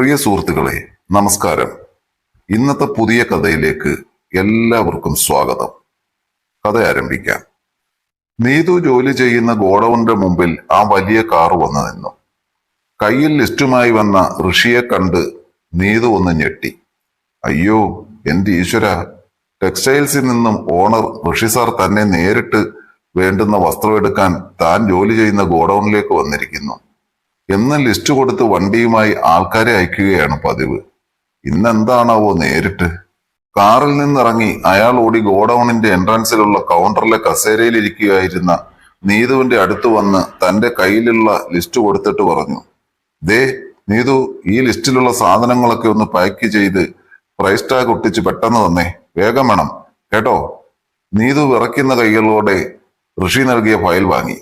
പ്രിയ സുഹൃത്തുക്കളെ നമസ്കാരം. ഇന്നത്തെ പുതിയ കഥയിലേക്ക് എല്ലാവർക്കും സ്വാഗതം. കഥ ആരംഭിക്കാം. നീതു ജോലി ചെയ്യുന്ന ഗോഡൌണിന്റെ മുമ്പിൽ ആ വലിയ കാർ വന്നു നിന്നു. കയ്യിൽ ലിസ്റ്റുമായി വന്ന ഋഷിയെ കണ്ട് നീതു ഒന്ന് ഞെട്ടി. അയ്യോ എന്റെ ഈശ്വര ടെക്സ്റ്റൈൽസിൽ നിന്നും ഓണർ ഋഷി സാർ തന്നെ നേരിട്ട് വേണ്ടുന്ന വസ്ത്രം എടുക്കാൻ താൻ ജോലി ചെയ്യുന്ന ഗോഡൌണിലേക്ക് വന്നിരിക്കുന്നു. എന്ന് ലിസ്റ്റ് കൊടുത്ത് വണ്ടിയുമായി ആൾക്കാരെ അയക്കുകയാണ് പതിവ്. ഇന്നെന്താണാവോ നേരിട്ട്? കാറിൽ നിന്നിറങ്ങി അയാൾ ഓടി ഗോഡൌണിന്റെ എൻട്രൻസിലുള്ള കൗണ്ടറിലെ കസേരയിലിരിക്കുകയായിരുന്ന നീതുവിന്റെ അടുത്ത് വന്ന് തന്റെ കയ്യിലുള്ള ലിസ്റ്റ് കൊടുത്തിട്ട് പറഞ്ഞു ദേ നീതു ഈ ലിസ്റ്റിലുള്ള സാധനങ്ങളൊക്കെ ഒന്ന് പാക്ക് ചെയ്ത് പ്രൈസ് ടാഗ് ഒട്ടിച്ച് പെട്ടെന്ന് തന്നെ. വേഗം വേണം. കേട്ടോ? നീതു വിറയ്ക്കുന്ന കൈകളോടെ ഋഷി നൽകിയ ഫയൽ വാങ്ങി.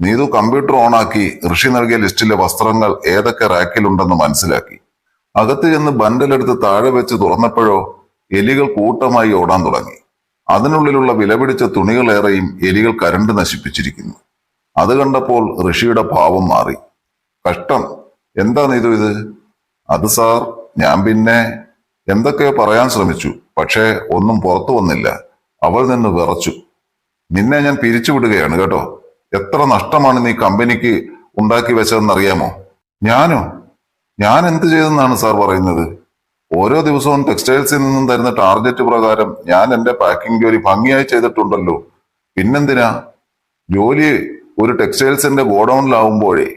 നീതു കമ്പ്യൂട്ടർ ഓണാക്കി ഋഷി നൽകിയ ലിസ്റ്റിലെ വസ്ത്രങ്ങൾ ഏതൊക്കെ റാക്കിലുണ്ടെന്ന് മനസ്സിലാക്കി. അകത്ത് ചെന്ന് ബണ്ടലെടുത്ത് താഴെ വെച്ച് തുറന്നപ്പോഴോ എലികൾ കൂട്ടമായി ഓടാൻ തുടങ്ങി. അതിനുള്ളിലുള്ള വിലപിടിച്ച തുണികളേറെയും എലികൾ കരണ്ട് നശിപ്പിച്ചിരിക്കുന്നു. അത് കണ്ടപ്പോൾ ഋഷിയുടെ ഭാവം മാറി. കഷ്ടം. എന്താ നീതു ഇത്? അത് സാർ ഞാൻ പിന്നെ എന്തൊക്കെയോ പറയാൻ ശ്രമിച്ചു. പക്ഷേ ഒന്നും പുറത്തു വന്നില്ല. അവൾ നിന്ന് വിറച്ചു. നിന്നെ ഞാൻ പിരിച്ചുവിടുകയാണ് കേട്ടോ. എത്ര നഷ്ടമാണ് നീ കമ്പനിക്ക് ഉണ്ടാക്കി വെച്ചതെന്ന് അറിയാമോ ഞാനോ? ഞാൻ എന്ത് ചെയ്തെന്നാണ് സാർ പറയുന്നത്? ഓരോ ദിവസവും ടെക്സ്റ്റൈൽസിൽ നിന്നും തരുന്ന ടാർഗറ്റ് പ്രകാരം ഞാൻ എന്റെ പാക്കിംഗ് ജോലി ഭംഗിയായി ചെയ്തിട്ടുണ്ടല്ലോ. പിന്നെന്തിനാ? ജോലി ഒരു ടെക്സ്റ്റൈൽസിന്റെ ഗോഡൌണിലാവുമ്പോഴേ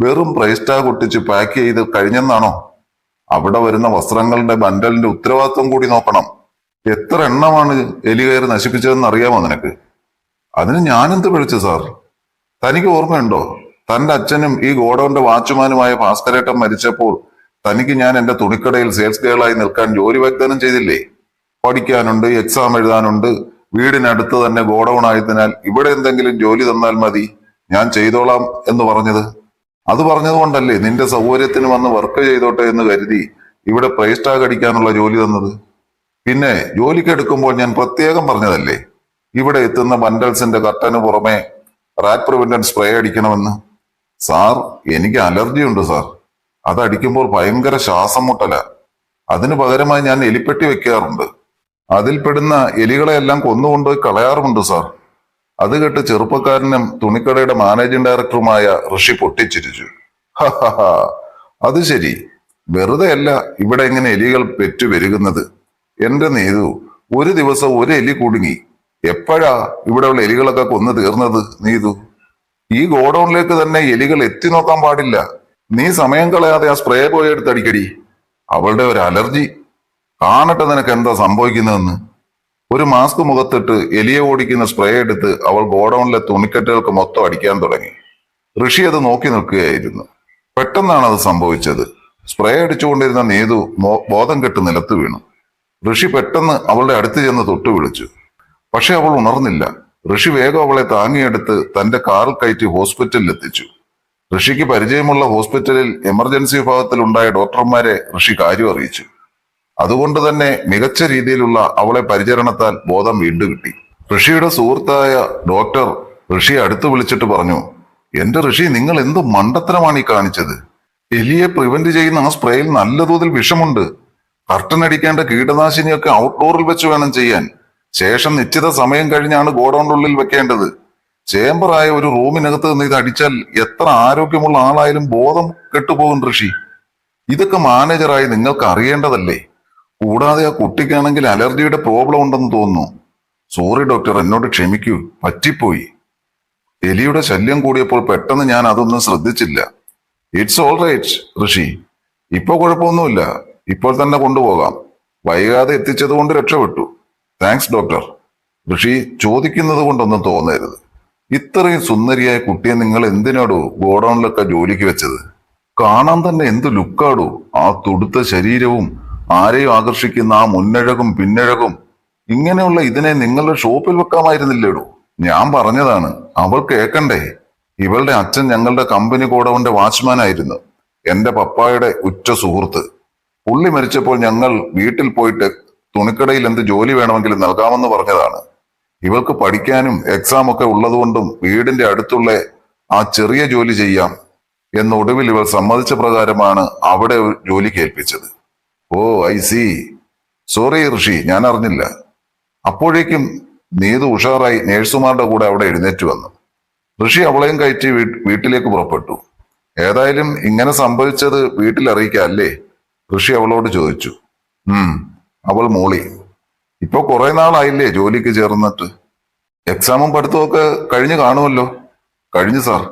വെറും പ്രൈസ് ടാഗ് ഒട്ടിച്ച് പാക്ക് ചെയ്ത് കഴിഞ്ഞെന്നാണോ? അവിടെ വരുന്ന വസ്ത്രങ്ങളുടെ ബണ്ടലിന്റെ ഉത്തരവാദിത്വം കൂടി നോക്കണം. എത്ര എണ്ണമാണ് എലി കയറി നശിപ്പിച്ചതെന്ന് അറിയാമോ നിനക്ക്? അതിന് ഞാനെന്ത് വിളിച്ചു സാർ? തനിക്ക് ഓർമ്മയുണ്ടോ? തന്റെ അച്ഛനും ഈ ഗോഡൌന്റെ വാച്ച്മാനുമായ ഭാസ്കരേട്ടൻ മരിച്ചപ്പോൾ തനിക്ക് ഞാൻ എന്റെ തുണിക്കടയിൽ സെയിൽസ് ഗേളായി നിൽക്കാൻ ജോലി വാഗ്ദാനം ചെയ്തില്ലേ? പഠിക്കാനുണ്ട് എക്സാം എഴുതാനുണ്ട് വീടിനടുത്ത് തന്നെ ഗോഡൌൺ ആയതിനാൽ ഇവിടെ എന്തെങ്കിലും ജോലി തന്നാൽ മതി ഞാൻ ചെയ്തോളാം എന്ന് പറഞ്ഞത്. അത് പറഞ്ഞതുകൊണ്ടല്ലേ നിന്റെ സൗകര്യത്തിന് വന്ന് വർക്ക് ചെയ്തോട്ടെ എന്ന് കരുതി ഇവിടെ പ്രൈസ് ടാഗ് അടിക്കാനുള്ള ജോലി തന്നത്? പിന്നെ ജോലിക്ക് എടുക്കുമ്പോൾ ഞാൻ പ്രത്യേകം പറഞ്ഞതല്ലേ? ഇവിടെ എത്തുന്ന ബണ്ടൽസിന്റെ കട്ടന് പുറമെ റാറ്റ് പ്രിവെന്റൻ സ്പ്രേ അടിക്കണമെന്ന്. സാർ എനിക്ക് അലർജി ഉണ്ട് സാർ. അതടിക്കുമ്പോൾ ഭയങ്കര ശ്വാസം മുട്ടല. അതിനു പകരമായി ഞാൻ എലിപ്പെട്ടി വെക്കാറുണ്ട്. അതിൽപ്പെടുന്ന എലികളെയെല്ലാം കൊന്നുകൊണ്ടുപോയി കളയാറുമുണ്ട് സാർ. അത് കേട്ട് ചെറുപ്പക്കാരനും തുണിക്കടയുടെ മാനേജിംഗ് ഡയറക്ടറുമായ ഋഷി പൊട്ടിച്ചിരിച്ചു. "ഹഹഹ, അത് ശരി. വെറുതെ അല്ല ഇവിടെ ഇങ്ങനെ എലികൾ പെറ്റു പെരുകുന്നത്. എന്റെ നീതു ഒരു ദിവസം ഒരു എലി കുടുങ്ങി. എപ്പോഴാ ഇവിടെയുള്ള എലികളൊക്കെ കൊന്നു തീർന്നത്? നീതു ഈ ഗോഡൌണിലേക്ക് തന്നെ എലികൾ എത്തി നോക്കാൻ പാടില്ല. നീ സമയം കളയാതെ ആ സ്പ്രേ പോയി എടുത്തടിക്കടി അവളുടെ ഒരു അലർജി. കാണട്ടെ നിനക്ക് എന്താ സംഭവിക്കുന്നതെന്ന്. ഒരു മാസ്ക് മുഖത്തിട്ട് എലിയെ ഓടിക്കുന്ന സ്പ്രേ എടുത്ത് അവൾ ഗോഡൌണിലെ തുണിക്കെട്ടുകൾക്ക് മൊത്തം അടിക്കാൻ തുടങ്ങി. ഋഷി അത് നോക്കി നിൽക്കുകയായിരുന്നു. പെട്ടെന്നാണ് അത് സംഭവിച്ചത്. സ്പ്രേ അടിച്ചുകൊണ്ടിരുന്ന നീതു ബോധം കെട്ട് നിലത്ത് വീണു. ഋഷി പെട്ടെന്ന് അവളുടെ അടുത്ത് ചെന്ന് തൊട്ടു വിളിച്ചു പക്ഷെ അവൾ ഉണർന്നില്ല. ഋഷി വേഗം അവളെ താങ്ങിയെടുത്ത് തന്റെ കാറിൽ കയറ്റി ഹോസ്പിറ്റലിൽ എത്തിച്ചു. ഋഷിക്ക് പരിചയമുള്ള ഹോസ്പിറ്റലിൽ എമർജൻസി വിഭാഗത്തിൽ ഉണ്ടായ ഡോക്ടർമാരെ ഋഷി കാര്യം അറിയിച്ചു. അതുകൊണ്ട് തന്നെ മികച്ച രീതിയിലുള്ള അവളെ പരിചരണത്താൽ ബോധം വീണ്ടും കിട്ടി. ഋഷിയുടെ സുഹൃത്തായ ഡോക്ടർ ഋഷിയെ അടുത്ത് വിളിച്ചിട്ട് പറഞ്ഞു എന്റെ ഋഷി നിങ്ങൾ എന്ത് മണ്ടത്തരമാണ് ഈ കാണിച്ചത്? എലിയെ പ്രിവെന്റ് ചെയ്യുന്ന ആ സ്പ്രേയിൽ നല്ല തോതിൽ വിഷമുണ്ട്. കർട്ടൻ അടിക്കേണ്ട കീടനാശിനിയൊക്കെ ഔട്ട്ഡോറിൽ വെച്ച് വേണം ചെയ്യാൻ. ശേഷം നിശ്ചിത സമയം കഴിഞ്ഞാണ് ഗോഡൌണിനുള്ളിൽ വെക്കേണ്ടത്. ചേംബറായ ഒരു റൂമിനകത്ത് നിന്ന് ഇത് അടിച്ചാൽ എത്ര ആരോഗ്യമുള്ള ആളായാലും ബോധം കെട്ടുപോകും ഋഷി. ഇതൊക്കെ മാനേജറായി നിങ്ങൾക്ക് അറിയേണ്ടതല്ലേ? കൂടാതെ ആ കുട്ടിക്കാണെങ്കിൽ അലർജിയുടെ പ്രോബ്ലം ഉണ്ടെന്ന് തോന്നുന്നു. സോറി ഡോക്ടർ എന്നോട് ക്ഷമിക്കൂ. പറ്റിപ്പോയി. എലിയുടെ ശല്യം കൂടിയപ്പോൾ പെട്ടെന്ന് ഞാൻ അതൊന്നും ശ്രദ്ധിച്ചില്ല. It's all right Rishi. ഇപ്പൊ കുഴപ്പമൊന്നുമില്ല. ഇപ്പോൾ തന്നെ കൊണ്ടുപോകാം. വൈകാതെ എത്തിച്ചത് കൊണ്ട് രക്ഷപ്പെട്ടു. താങ്ക്സ് ഡോക്ടർ ഋഷി ചോദിക്കുന്നത് കൊണ്ടൊന്നും തോന്നരുത്. ഇത്രയും സുന്ദരിയായ കുട്ടിയെ നിങ്ങൾ എന്തിനാടോ ഗോഡൌണിലൊക്കെ ജോലിക്ക് വെച്ചത്? കാണാൻ തന്നെ എന്ത് ലുക്കാടോ. ആ തുടുത്ത ശരീരവും ആരെയും ആകർഷിക്കുന്ന ആ മുന്നഴകും പിന്നഴകും. ഇങ്ങനെയുള്ള ഇതിനെ നിങ്ങളുടെ ഷോപ്പിൽ വെക്കാമായിരുന്നില്ലേടോ? ഞാൻ പറഞ്ഞതാണ് അവൾ കേക്കണ്ടേ. ഇവളുടെ അച്ഛൻ ഞങ്ങളുടെ കമ്പനി ഗോഡൌണിന്റെ വാച്ച്മാൻ ആയിരുന്നു എന്റെ പപ്പായുടെ ഉച്ച സുഹൃത്ത്. പുള്ളി മരിച്ചപ്പോൾ ഞങ്ങൾ വീട്ടിൽ പോയിട്ട് തുണിക്കടയിൽ എന്ത് ജോലി വേണമെങ്കിലും നൽകാമെന്ന് പറഞ്ഞതാണ്. ഇവൾക്ക് പഠിക്കാനും എക്സാം ഒക്കെ ഉള്ളതുകൊണ്ടും വീടിന്റെ അടുത്തുള്ള ആ ചെറിയ ജോലി ചെയ്യാം എന്ന ഒടുവിൽ ഇവൾ സമ്മതിച്ച പ്രകാരമാണ് അവിടെ ജോലി കേൾപ്പിച്ചത്. Oh I see sorry Rishi ഞാൻ അറിഞ്ഞില്ല. അപ്പോഴേക്കും നീതു ഉഷാറായി നേഴ്സുമാരുടെ കൂടെ അവിടെ എഴുന്നേറ്റ് വന്നു. ഋഷി അവളെയും കയറ്റി വീട്ടിലേക്ക് പുറപ്പെട്ടു. ഏതായാലും ഇങ്ങനെ സംഭവിച്ചത് വീട്ടിൽ അറിയിക്കാം അല്ലേ ഋഷി അവളോട് ചോദിച്ചു. അവൾ മോളി. ഇപ്പൊ കുറെ നാളായില്ലേ ജോലിക്ക് ചേർന്നിട്ട്. എക്സാമും പഠിത്തമൊക്കെ കഴിഞ്ഞു കാണുമല്ലോ. കഴിഞ്ഞു സാർ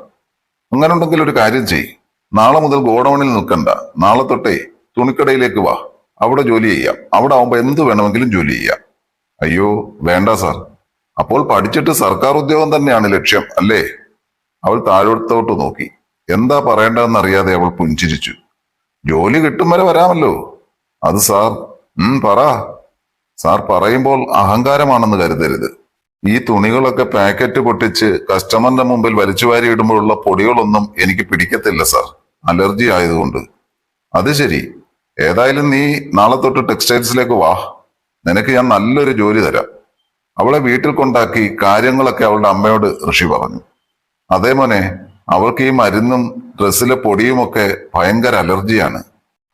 അങ്ങനെ ഉണ്ടെങ്കിൽ ഒരു കാര്യം ചെയ് നാളെ മുതൽ ഗോഡൌണിൽ നിൽക്കണ്ട. നാളെ തൊട്ടേ തുണിക്കടയിലേക്ക് വാ. അവിടെ ജോലി ചെയ്യാം. അവിടെ ആവുമ്പോ എന്ത് വേണമെങ്കിലും ജോലി ചെയ്യാം. അയ്യോ വേണ്ട സാർ അപ്പോൾ പഠിച്ചിട്ട് സർക്കാർ ഉദ്യോഗം തന്നെയാണ് ലക്ഷ്യം അല്ലേ? അവൾ താഴോട്ടോട്ട് നോക്കി. എന്താ പറയേണ്ടതെന്ന് അറിയാതെ അവൾ പുഞ്ചിരിച്ചു. ജോലി കിട്ടും വരെ വരാമല്ലോ. അത് സാർ ഉം പറ. സാർ പറയുമ്പോൾ അഹങ്കാരമാണെന്ന് കരുതരുത്. ഈ തുണികളൊക്കെ പാക്കറ്റ് പൊട്ടിച്ച് കസ്റ്റമറിന്റെ മുമ്പിൽ വലിച്ചുവാരി ഇടുമ്പോഴുള്ള പൊടികളൊന്നും എനിക്ക് പിടിക്കത്തില്ല സാർ. അലർജി ആയതുകൊണ്ട്. അത് ശരി. ഏതായാലും നീ നാളെ തൊട്ട് ടെക്സ്റ്റൈൽസിലേക്ക് വാ. നിനക്ക് ഞാൻ നല്ലൊരു ജോലി തരാം. അവളെ വീട്ടിൽ കൊണ്ടാക്കി കാര്യങ്ങളൊക്കെ അവളുടെ അമ്മയോട് ഋഷി പറഞ്ഞു. അതേ മോനെ അവൾക്ക് ഈ മരുന്നും ഡ്രസ്സിലെ പൊടിയുമൊക്കെ ഭയങ്കര അലർജിയാണ്.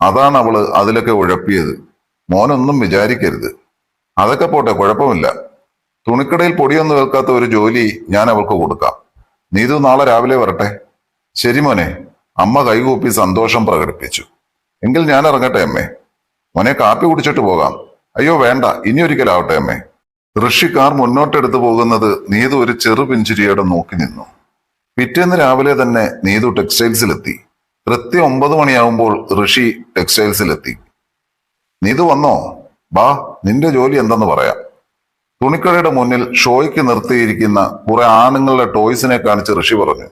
അതാണ് അവൾ അതിലൊക്കെ ഉഴപ്പിയത്. മോനൊന്നും വിചാരിക്കരുത്. അതൊക്കെ പോട്ടെ കുഴപ്പമില്ല. തുണിക്കടയിൽ പൊടിയൊന്നും വെക്കാത്ത ഒരു ജോലി ഞാൻ അവൾക്ക് കൊടുക്കാം. നീതു നാളെ രാവിലെ വരട്ടെ. ശരി മോനെ അമ്മ കൈകൂപ്പി സന്തോഷം പ്രകടിപ്പിച്ചു. എങ്കിൽ ഞാൻ ഇറങ്ങട്ടെ അമ്മേ. മോനെ കാപ്പി കുടിച്ചിട്ട് പോകാം. അയ്യോ വേണ്ട ഇനി ഒരിക്കലാവട്ടെ അമ്മേ. ഋഷി കാർ മുന്നോട്ടെടുത്തു പോകുന്നത് നീതു ഒരു ചെറു പിഞ്ചിരിയോടെ നോക്കി നിന്നു. പിറ്റേന്ന് രാവിലെ തന്നെ നീതു ടെക്സ്റ്റൈൽസിലെത്തി. കൃത്യം ഒമ്പത് മണിയാവുമ്പോൾ ഋഷി ടെക്സ്റ്റൈൽസിലെത്തി. നീതു വന്നോ? ബാ നിന്റെ ജോലി എന്തെന്ന് പറയാം. തുണിക്കടയുടെ മുന്നിൽ ഷോയ്ക്ക് നിർത്തിയിരിക്കുന്ന കുറെ ആണുങ്ങളുടെ ടോയ്സിനെ കാണിച്ച് ഋഷി പറഞ്ഞു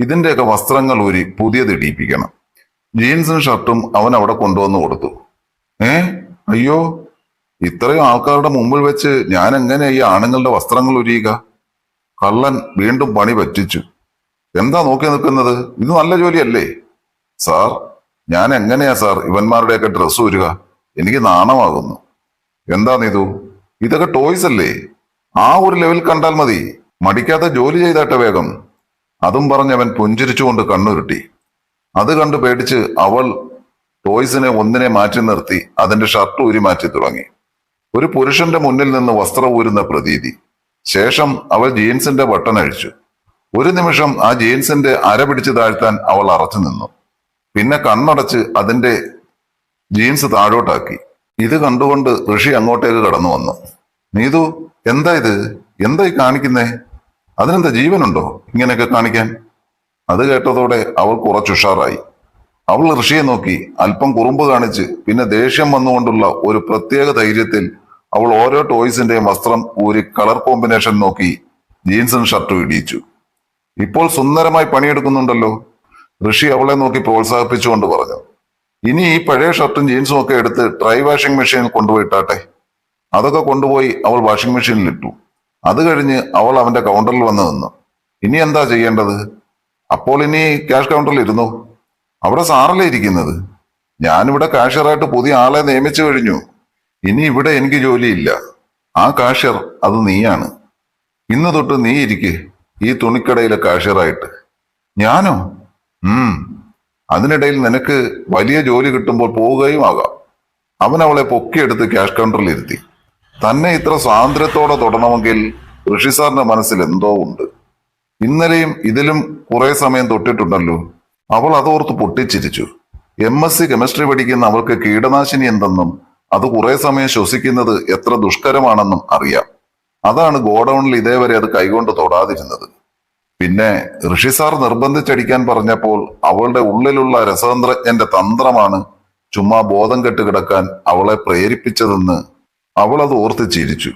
ഇതിന്റെയൊക്കെ വസ്ത്രങ്ങൾ ഊരി പുതിയത് ഇടിയിപ്പിക്കണം. ജീൻസും ഷർട്ടും അവൻ അവിടെ കൊണ്ടുവന്ന് കൊടുത്തു. ഏ? അയ്യോ ഇത്രയും ആൾക്കാരുടെ മുമ്പിൽ വെച്ച് ഞാൻ എങ്ങനെ ഈ ആണുങ്ങളുടെ വസ്ത്രങ്ങൾ ഉരിയുക കള്ളൻ വീണ്ടും പണി പറ്റിച്ചു. എന്താ നോക്കി നിൽക്കുന്നത്? ഇത് നല്ല ജോലിയല്ലേ? സാർ ഞാൻ എങ്ങനെയാ സാർ ഇവന്മാരുടെയൊക്കെ ഡ്രസ്സ് ഊരുക? എനിക്ക് നാണമാകുന്നു. എന്താ നീതു? ഇതൊക്കെ ടോയ്സ് അല്ലേ? ആ ഒരു ലെവൽ കണ്ടാൽ മതി. മടിക്കാതെ ജോലി ചെയ്താട്ടെ വേഗം. അതും പറഞ്ഞവൻ പുഞ്ചിരിച്ചുകൊണ്ട് കണ്ണുരുട്ടി. അത് കണ്ടു പേടിച്ച് അവൾ ടോയ്സിനെ ഒന്നിനെ മാറ്റി നിർത്തി അതിന്റെ ഷർട്ട് ഊരി മാറ്റി തുടങ്ങി. ഒരു പുരുഷന്റെ മുന്നിൽ നിന്ന് വസ്ത്രം ഊരുന്ന പ്രതീതി. ശേഷം അവൾ ജീൻസിന്റെ ബട്ടൺ അഴിച്ചു. ഒരു നിമിഷം ആ ജീൻസിന്റെ അര പിടിച്ചു താഴ്ത്താൻ അവൾ അറച്ചു നിന്നു. പിന്നെ കണ്ണടച്ച് അതിന്റെ ജീൻസ് താഴോട്ടാക്കി. ഇത് കണ്ടുകൊണ്ട് ഋഷി അങ്ങോട്ടേക്ക് കടന്നു വന്നു. നീതു എന്താ ഇത്? എന്താ ഈ കാണിക്കുന്നേ? അതിനെന്താ ജീവനുണ്ടോ ഇങ്ങനെയൊക്കെ കാണിക്കാൻ? അത് കേട്ടതോടെ അവൾ കുറച്ചുഷാറായി അവൾ ഋഷിയെ നോക്കി അല്പം കുറുമ്പ് കാണിച്ച് പിന്നെ ദേഷ്യം വന്നുകൊണ്ടുള്ള ഒരു പ്രത്യേക ധൈര്യത്തിൽ അവൾ ഓരോ ടോയ്സിന്റെയും വസ്ത്രം ഊരി കളർ കോമ്പിനേഷൻ നോക്കി ജീൻസും ഷർട്ടും ഇടിയിച്ചു. ഇപ്പോൾ സുന്ദരമായി പണിയെടുക്കുന്നുണ്ടല്ലോ? ഋഷി അവളെ നോക്കി പ്രോത്സാഹിപ്പിച്ചുകൊണ്ട് പറഞ്ഞു. ഇനി ഈ പഴയ ഷർട്ടും ജീൻസും ഒക്കെ എടുത്ത് ഡ്രൈ വാഷിംഗ് മെഷീനിൽ കൊണ്ടുപോയിട്ടാട്ടെ. അതൊക്കെ കൊണ്ടുപോയി അവൾ വാഷിംഗ് മെഷീനിൽ ഇട്ടു. അത് കഴിഞ്ഞ് അവൾ അവന്റെ കൗണ്ടറിൽ വന്ന് നിന്നു. ഇനി എന്താ ചെയ്യേണ്ടത്? അപ്പോൾ ഇനി ക്യാഷ് കൗണ്ടറിൽ ഇരുന്നു? അവിടെ സാറല്ലേ ഇരിക്കുന്നത്? ഞാനിവിടെ കാഷ്യറായിട്ട് പുതിയ ആളെ നിയമിച്ചു കഴിഞ്ഞു. ഇനി ഇവിടെ എനിക്ക് ജോലിയില്ല. ആ കാഷ്യർ അത് നീയാണ്. ഇന്ന് തൊട്ട് നീ ഇരിക്കെ. ഈ തുണിക്കടയിലെ കാഷ്യറായിട്ട് ഞാനോ? ഉം. അതിനിടയിൽ നിനക്ക് വലിയ ജോലി കിട്ടുമ്പോൾ പോവുകയും ആകാം. അവൻ അവളെ പൊക്കിയെടുത്ത് ക്യാഷ് കൗണ്ടറിൽ ഇരുത്തി. തന്നെ ഇത്ര സ്വാതന്ത്ര്യത്തോടെ തുടണമെങ്കിൽ ഋഷി സാറിന്റെ മനസ്സിൽ എന്തോ ഉണ്ട്. ഇന്നലെയും ഇതിലും കുറെ സമയം തൊട്ടിട്ടുണ്ടല്ലോ. അവൾ അതോർത്ത് പൊട്ടിച്ചിരിച്ചു. എം എസ് സി കെമിസ്ട്രി പഠിക്കുന്ന അവൾക്ക് കീടനാശിനി എന്തെന്നും അത് കുറെ സമയം ശ്വസിക്കുന്നത് എത്ര ദുഷ്കരമാണെന്നും അറിയാം. അതാണ് ഗോഡൌണിൽ ഇതേവരെ അത് കൈകൊണ്ട് തൊടാതിരുന്നത്. പിന്നെ ഋഷി സാർ നിർബന്ധിച്ചടിക്കാൻ പറഞ്ഞപ്പോൾ അവളുടെ ഉള്ളിലുള്ള രസതന്ത്രജ്ഞന്റെ തന്ത്രമാണ് ചുമ്മാ ബോധം കെട്ട് കിടക്കാൻ അവളെ പ്രേരിപ്പിച്ചതെന്ന് അവൾ അത് ഓർത്ത് ചിരിച്ചു.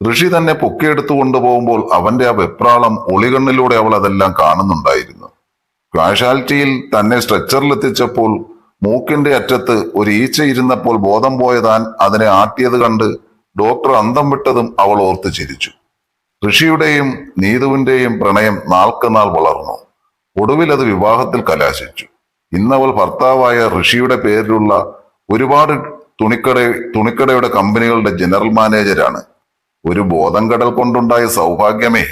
ഋഷി തന്നെ പൊക്കിയെടുത്തു കൊണ്ടുപോകുമ്പോൾ അവന്റെ ആ വെപ്രാളം ഒളികണ്ണിലൂടെ അവൾ അതെല്ലാം കാണുന്നുണ്ടായിരുന്നു. കാഷ്വാലിറ്റിയിൽ തന്നെ സ്ട്രെച്ചറിലെത്തിച്ചപ്പോൾ മൂക്കിന്റെ അറ്റത്ത് ഒരു ഈച്ച ഇരുന്നപ്പോൾ ബോധം പോയതാൻ അതിനെ ആട്ടിയത് കണ്ട് ഡോക്ടർ അന്തം വിട്ടതും അവൾ ഓർത്ത് ചിരിച്ചു. ഋഷിയുടെയും നീതുവിന്റെയും പ്രണയം നാൾക്കുനാൾ വളർന്നു. ഒടുവിൽ അത് വിവാഹത്തിൽ കലാശിച്ചു. ഇന്നവൾ ഭർത്താവായ ഋഷിയുടെ പേരിലുള്ള ഒരുപാട് തുണിക്കട തുണിക്കടയുടെ കമ്പനികളുടെ ജനറൽ മാനേജരാണ്. ഒരു ബോധം കടൽ കൊണ്ടുണ്ടായ സൗഭാഗ്യമേ.